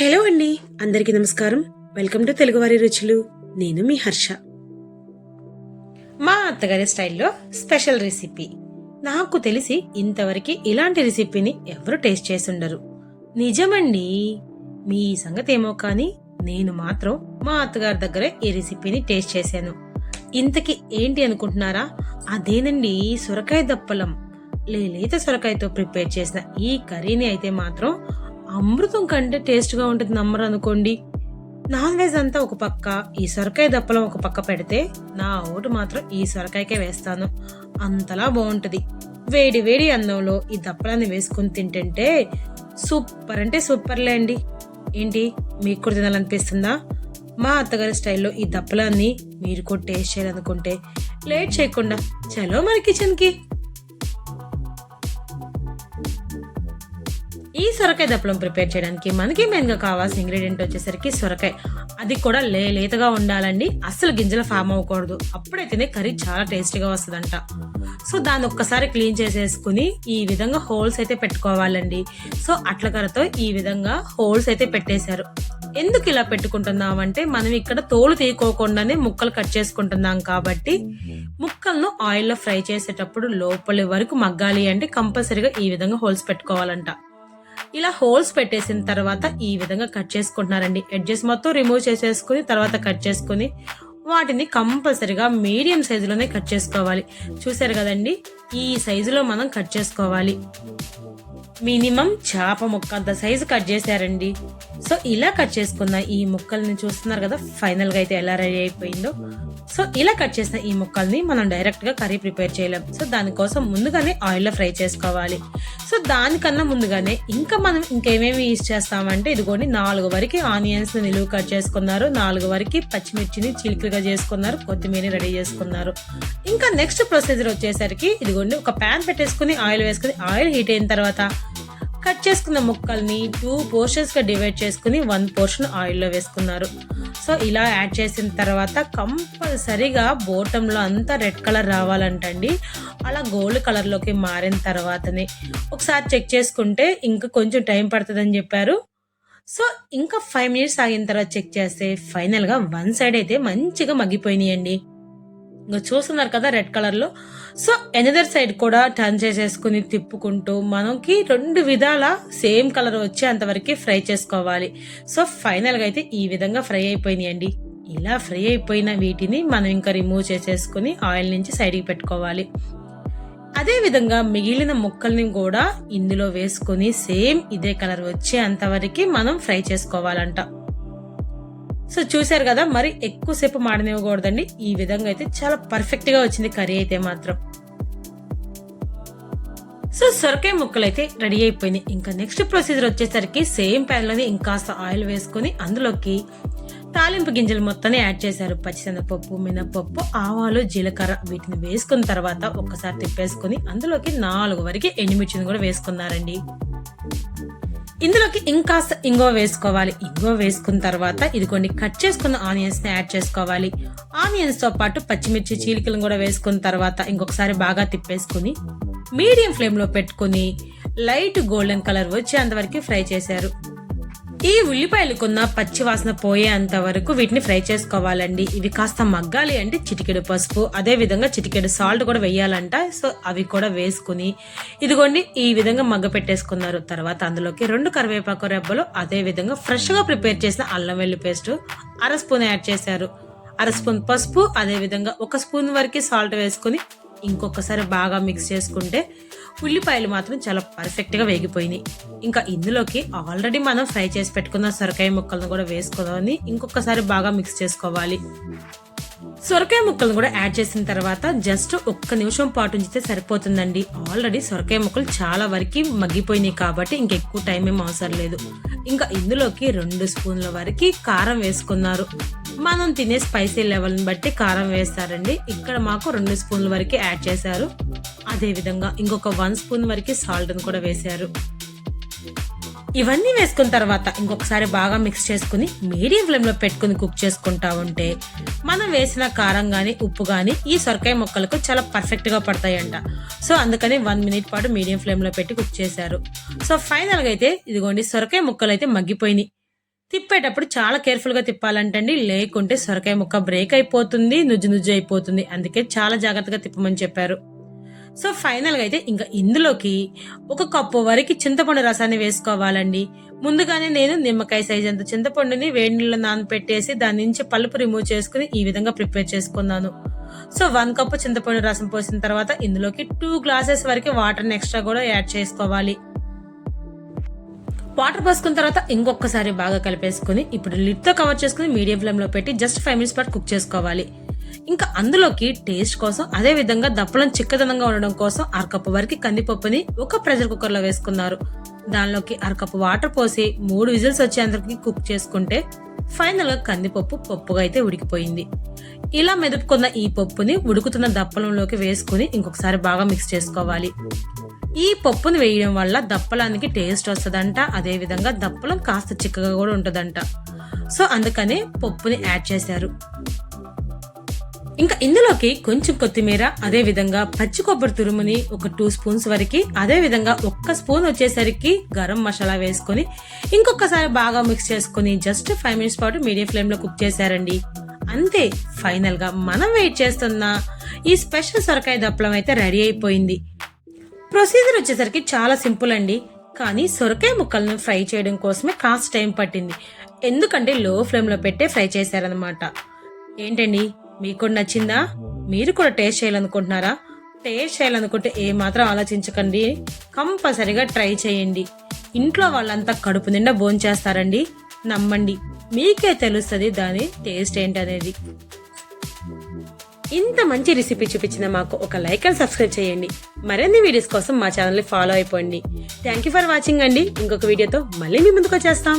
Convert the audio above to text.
Hello అండి అందరికీ నమస్కారం. వెల్కమ్ టు తెలుగువారి రుచులు. నేను మీ హర్ష. మా అత్తగారి స్టైల్లో స్పెషల్ రెసిపీ. నాకు తెలిసి ఇంతవరకు ఇలాంటి రెసిపీని ఎవరు టేస్ట్ చేసి ఉండరు నిజమండి మీ సంగతి ఏమో కానీ నేను మాత్రం మా అత్తగారి దగ్గరే ఈ రెసిపీని టేస్ట్ చేశాను. ఇంతకి ఏంటి అనుకుంటున్నారా? అదేనండి సొరకాయ దప్పలం. లేత సొరకాయతో ప్రిపేర్ చేసిన ఈ కర్రీని అయితే మాత్రం అమృతం కంటే టేస్ట్గా ఉంటుంది నమ్మరు అనుకోండి. నాన్ వెజ్ అంతా ఒక పక్క ఈ సొరకాయ దప్పలం ఒక పక్క పెడితే నా ఓటు మాత్రం ఈ సొరకాయకే వేస్తాను. అంతలా బాగుంటుంది. వేడి వేడి అన్నంలో ఈ దప్పలాన్ని వేసుకొని తింటుంటే సూపర్ అంటే సూపర్లే అండి. ఏంటి? మీకు కూడా తినాలనిపిస్తుందా? మా అత్తగారి స్టైల్లో ఈ దప్పలాన్ని మీరు కూడా టేస్ట్ చేయాలనుకుంటే లేట్ చేయకుండా చలో మన కిచెన్కి. ఈ సొరకాయ దప్పలం ప్రిపేర్ చేయడానికి మనకి మెయిన్గా కావాల్సిన ఇంగ్రీడియంట్ వచ్చేసరికి సొరకాయ. అది కూడా లే లేతగా ఉండాలండి. అస్సలు గింజలు ఫామ్ అవ్వకూడదు. అప్పుడైతేనే కర్రీ చాలా టేస్టీగా వస్తుందంట. సో దాన్ని ఒక్కసారి క్లీన్ చేసేసుకుని ఈ విధంగా హోల్స్ అయితే పెట్టుకోవాలండి. సో అట్ల కర్రతో ఈ విధంగా హోల్స్ అయితే పెట్టేశారు. ఎందుకు ఇలా పెట్టుకుంటున్నాం అంటే మనం ఇక్కడ తోలు తీయకోకుండానే ముక్కలు కట్ చేసుకుంటున్నాం కాబట్టి ముక్కలను ఆయిల్లో ఫ్రై చేసేటప్పుడు లోపలి వరకు మగ్గాలి అంటే కంపల్సరీగా ఈ విధంగా హోల్స్ పెట్టుకోవాలంట. ఇలా హోల్స్ పెట్టేసిన తర్వాత ఈ విధంగా కట్ చేసుకుంటున్నారండి. ఎడ్జెస్ మొత్తం రిమూవ్ చేసేసుకుని తర్వాత కట్ చేసుకుని వాటిని కంపల్సరిగా మీడియం సైజులోనే కట్ చేసుకోవాలి. చూసారు కదండి? ఈ సైజులో మనం కట్ చేసుకోవాలి. మినిమం చేప ముక్క అంత సైజు కట్ చేశారండి. సో ఇలా కట్ చేసుకున్న ఈ ముక్కల్ని చూస్తున్నారు కదా ఫైనల్గా అయితే ఎలా రెడీ అయిపోయిందో. సో ఇలా కట్ చేసిన ఈ ముక్కల్ని మనం డైరెక్ట్గా కర్రీ ప్రిపేర్ చేయలేం. సో దానికోసం ముందుగానే ఆయిల్లో ఫ్రై చేసుకోవాలి. సో దానికన్నా ముందుగానే ఇంకా మనం ఇంకేమేమి యూజ్ చేస్తామంటే ఇదిగోండి నాలుగు వరకు ఆనియన్స్ నిలువ కట్ చేసుకున్నారు. నాలుగు వరకు పచ్చిమిర్చిని చిలికలుగా చేసుకున్నారు. కొత్తిమీర రెడీ చేసుకున్నారు. ఇంకా నెక్స్ట్ ప్రొసీజర్ వచ్చేసరికి ఇదిగోండి ఒక ప్యాన్ పెట్టేసుకుని ఆయిల్ వేసుకుని ఆయిల్ హీట్ అయిన తర్వాత కట్ చేసుకున్న ముక్కల్ని టూ పోర్షన్స్గా డివైడ్ చేసుకుని వన్ పోర్షన్ ఆయిల్లో వేసుకున్నారు. సో ఇలా యాడ్ చేసిన తర్వాత కంపల్సరీగా బోటంలో అంతా రెడ్ కలర్ రావాలంటండి. అలా గోల్డ్ కలర్లోకి మారిన తర్వాతనే. ఒకసారి చెక్ చేసుకుంటే ఇంకా కొంచెం టైం పడుతుందని చెప్పారు. సో ఇంకా ఫైవ్ మినిట్స్ ఆగిన తర్వాత చెక్ చేస్తే ఫైనల్గా వన్ సైడ్ అయితే మంచిగా మగ్గిపోయినాయండి. ఇంకా చూస్తున్నారు కదా రెడ్ కలర్లో? సో ఎనదర్ సైడ్ కూడా టర్న్ చేసేసుకుని తిప్పుకుంటూ మనకి రెండు విధాల సేమ్ కలర్ వచ్చేంతవరకు ఫ్రై చేసుకోవాలి. సో ఫైనల్గా అయితే ఈ విధంగా ఫ్రై అయిపోయినాయండి ఇలా ఫ్రై అయిపోయిన వీటిని మనం ఇంకా రిమూవ్ చేసేసుకుని ఆయిల్ నుంచి సైడ్కి పెట్టుకోవాలి. అదే విధంగా మిగిలిన ముక్కల్ని కూడా ఇందులో వేసుకుని సేమ్ ఇదే కలర్ వచ్చేంతవరకు మనం ఫ్రై చేసుకోవాలంట. సో చూసారు కదా మరి ఎక్కువసేపు మాడనివ్వకూడదండి. ఈ విధంగా అయితే చాలా పర్ఫెక్ట్గా వచ్చింది కర్రీ అయితే మాత్రం. సో సొరకాయ ముక్కలు అయితే రెడీ అయిపోయినాయి. ఇంకా నెక్స్ట్ ప్రొసీజర్ వచ్చేసరికి సేమ్ ప్యాన్ ఇంకాస్త ఆయిల్ వేసుకొని అందులోకి తాలింపు గింజలు మొత్తాన్ని యాడ్ చేశారు. పచ్చిశనగపప్పు మినపప్పు ఆవాలు జీలకర్ర వీటిని వేసుకున్న తర్వాత ఒక్కసారి తిప్పేసుకుని అందులోకి నాలుగు వరకు ఎండుమిర్చిని కూడా వేసుకున్నారండి. ఇందులోకి ఇంకాస్త ఇంగో వేసుకోవాలి. ఇంగో వేసుకున్న తర్వాత ఇదిగోండి కట్ చేసుకున్న ఆనియన్స్ని యాడ్ చేసుకోవాలి. ఆనియన్స్తో పాటు పచ్చిమిర్చి చీలికలను కూడా వేసుకున్న తర్వాత ఇంకొకసారి బాగా తిప్పేసుకుని మీడియం ఫ్లేమ్లో పెట్టుకుని లైట్ గోల్డెన్ కలర్ వచ్చేంత వరకు ఫ్రై చేశారు. ఈ ఉల్లిపాయలకున్న పచ్చి వాసన పోయేంత వరకు వీటిని ఫ్రై చేసుకోవాలండి. ఇవి కాస్త మగ్గాలి అంటే చిటికెడు పసుపు అదే విధంగా చిటికెడు సాల్ట్ కూడా వేయాలంట. సో అవి కూడా వేసుకుని ఇదిగోండి ఈ విధంగా మగ్గ పెట్టేసుకున్నారు. తర్వాత అందులోకి రెండు కరివేపాకు రెబ్బలు అదే విధంగా ఫ్రెష్గా ప్రిపేర్ చేసిన అల్లం వెల్లి పేస్ట్ అర స్పూన్ యాడ్ చేశారు. అర స్పూన్ పసుపు అదే విధంగా ఒక స్పూన్ వరకు సాల్ట్ వేసుకుని ఇంకొకసారి బాగా మిక్స్ చేసుకుంటే ఉల్లిపాయలు మాత్రం చాలా పర్ఫెక్ట్గా వేగిపోయినాయి. ఇంకా ఇందులోకి ఆల్రెడీ మనం ఫ్రై చేసి పెట్టుకున్న సొరకాయ ముక్కలను కూడా వేసుకోవాలని ఇంకొకసారి బాగా మిక్స్ చేసుకోవాలి. సొరకాయ ముక్కలను కూడా యాడ్ చేసిన తర్వాత జస్ట్ ఒక్క నిమిషం పాటు ఉంచితే సరిపోతుందండి. ఆల్రెడీ సొరకాయ ముక్కలు చాలా వరకు మగ్గిపోయినాయి కాబట్టి ఇంకెక్కువ టైం ఏం అవసరం లేదు. ఇంకా ఇందులోకి రెండు స్పూన్ల వరకు కారం వేసుకున్నారు. మనం తినే స్పైసీ లెవెల్ని బట్టి కారం వేస్తారండి. ఇక్కడ మాకు రెండు స్పూన్ల వరకు యాడ్ చేశారు. అదేవిధంగా ఇంకొక వన్ స్పూన్ వరకు సాల్ట్ని కూడా వేశారు. ఇవన్నీ వేసుకున్న తర్వాత ఇంకొకసారి బాగా మిక్స్ చేసుకుని మీడియం ఫ్లేమ్లో పెట్టుకుని కుక్ చేసుకుంటా ఉంటే మనం వేసిన కారం కానీ ఉప్పు కానీ ఈ సొరకాయ ముక్కలకు చాలా పర్ఫెక్ట్గా పడతాయంట. సో అందుకని వన్ మినిట్ పాటు మీడియం ఫ్లేమ్లో పెట్టి కుక్ చేశారు. సో ఫైనల్గా అయితే ఇదిగోండి సొరకాయ ముక్కలు అయితే మగ్గిపోయినాయి. తిప్పేటప్పుడు చాలా కేర్ఫుల్గా తిప్పాలంటండి. లేకుంటే సొరకాయ ముక్క బ్రేక్ అయిపోతుంది నుజ్జు నుజ్జు అయిపోతుంది. అందుకే చాలా జాగ్రత్తగా తిప్పమని చెప్పారు. సో ఫైనల్గా అయితే ఇంకా ఇందులోకి ఒక కప్పు వరకు చింతపండు రసాన్ని వేసుకోవాలండి. ముందుగానే నేను నిమ్మకాయ సైజ్ అంత చింతపండుని వేడి నీళ్ళు నానపెట్టేసి దాని నుంచి పలుపు రిమూవ్ చేసుకుని ఈ విధంగా ప్రిపేర్ చేసుకున్నాను. సో వన్ కప్పు చింతపండు రసం పోసిన తర్వాత ఇందులోకి టూ గ్లాసెస్ వరకు వాటర్ని ఎక్స్ట్రా కూడా యాడ్ చేసుకోవాలి. వాటర్ పోసుకున్న తర్వాత ఇంకొకసారి బాగా కలిపేసుకుని ఇప్పుడు లిడ్తో కవర్ చేసుకుని మీడియం ఫ్లేమ్లో పెట్టి జస్ట్ ఫైవ్ మినిట్స్ పాటు కుక్ చేసుకోవాలి. ఇంకా అందులోకి టేస్ట్ కోసం అదే విధంగా దప్పలం చిక్కదనంగా ఉండడం కోసం అరకప్పు వరకు కందిపప్పుని ఒక ప్రెషర్ కుక్కర్లో వేసుకున్నారు. దానిలోకి అరకప్పు వాటర్ పోసి మూడు విజిల్స్ వచ్చేంతకి కుక్ చేసుకుంటే ఫైనల్గా కందిపప్పు పప్పుగా అయితే ఉడికిపోయింది. ఇలా మెదుపుకున్న ఈ పప్పుని ఉడుకుతున్న దప్పలంలోకి వేసుకుని ఇంకొకసారి బాగా మిక్స్ చేసుకోవాలి. ఈ పప్పుని వేయడం వల్ల దప్పలానికి టేస్ట్ వస్తుందంట అదే విధంగా దప్పలం కాస్త చిక్కగా కూడా ఉంటుందంట. సో అందుకనే పప్పుని యాడ్ చేశారు. ఇంకా ఇందులోకి కొంచెం కొత్తిమీర అదే విధంగా పచ్చి కొబ్బరి తురుముని ఒక టూ స్పూన్స్ వరకు అదే విధంగా ఒక్క స్పూన్ వచ్చేసరికి గరం మసాలా వేసుకొని ఇంకొకసారి బాగా మిక్స్ చేసుకొని జస్ట్ ఫైవ్ మినిట్స్ పాటు మీడియం ఫ్లేమ్లో కుక్ చేశారండి. అంతే ఫైనల్గా మనం వెయిట్ చేస్తున్న ఈ స్పెషల్ సొరకాయ దప్పలం అయితే రెడీ అయిపోయింది. ప్రొసీజర్ వచ్చేసరికి చాలా సింపుల్ అండి. కానీ సొరకాయ ముక్కలను ఫ్రై చేయడం కోసమే కాస్త టైం పట్టింది. ఎందుకంటే లో ఫ్లేమ్లో పెట్టే ఫ్రై చేశారనమాట ఏంటండి? మీకు నచ్చిందా? మీరు కూడా టేస్ట్ చేయాలనుకుంటున్నారా? టేస్ట్ చేయాలనుకుంటే ఏమాత్రం ఆలోచించకండి. కంపల్సరిగా ట్రై చేయండి. ఇంట్లో వాళ్ళంతా కడుపు నిండా భోంచేస్తారండి. నమ్మండి. మీకే తెలుస్తుంది దాని టేస్ట్ ఏంటనేది. ఇంత మంచి రెసిపీ చూపించిన మాకు ఒక లైక్ అండ్ సబ్స్క్రైబ్ చేయండి. మరిన్ని వీడియోస్ కోసం మా ఛానల్ని ఫాలో అయిపోండి. థ్యాంక్ యూ ఫర్ వాచింగ్ అండి. ఇంకొక వీడియోతో మళ్ళీ మీ ముందుకు వచ్చేస్తాం.